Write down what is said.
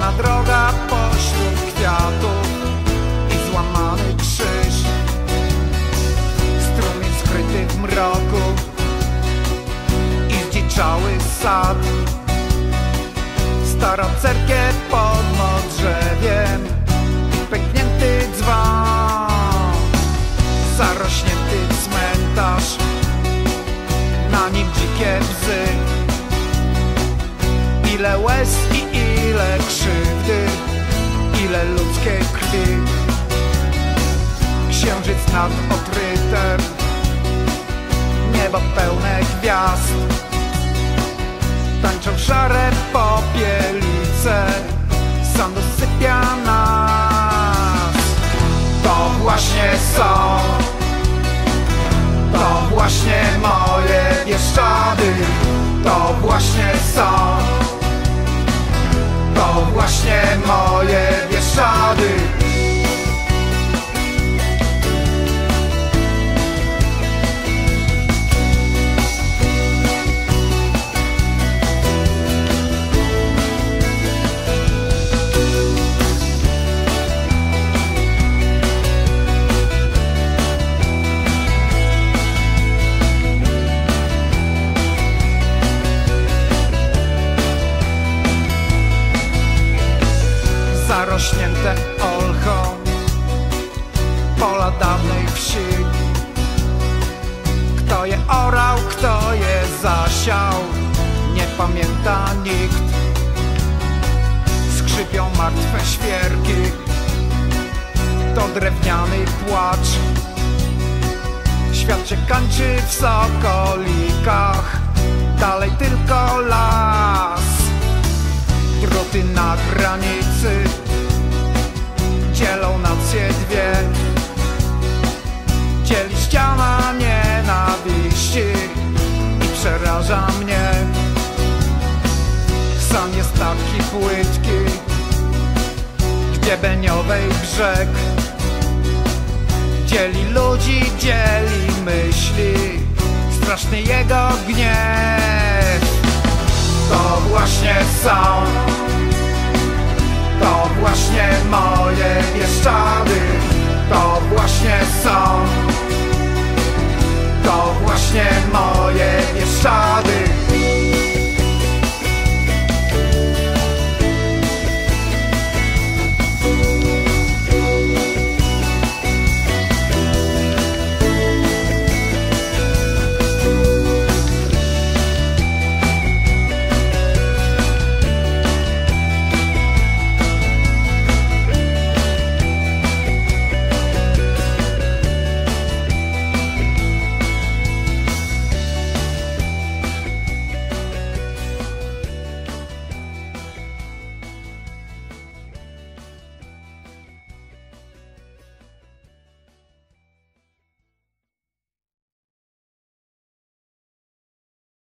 Czarna droga pośród kwiatów i złamany krzyż. Strumień skryty w mroku i zdziczały sad. Starą cerkę pod modrzewiem i pęknięty dzwon Zarośnięty cmentarz, na nim dzikie bzy. Ile łez i ile krzywdy, ile ludzkiej krwi. Księżyc nad odrytem, niebo pełne gwiazd. Tańczą szare popielice, sam dosypia nas. To właśnie są, to właśnie moje Bieszczady, to właśnie zarośnięte olchą pola dawnej wsi. Kto je orał, kto je zasiał, nie pamięta nikt. Skrzypią martwe świerki, to drewniany płacz. Świat się kończy w sokolikach, dalej tylko las druty na granicy płytki, gdzie beniowej brzeg. Dzieli ludzi, dzieli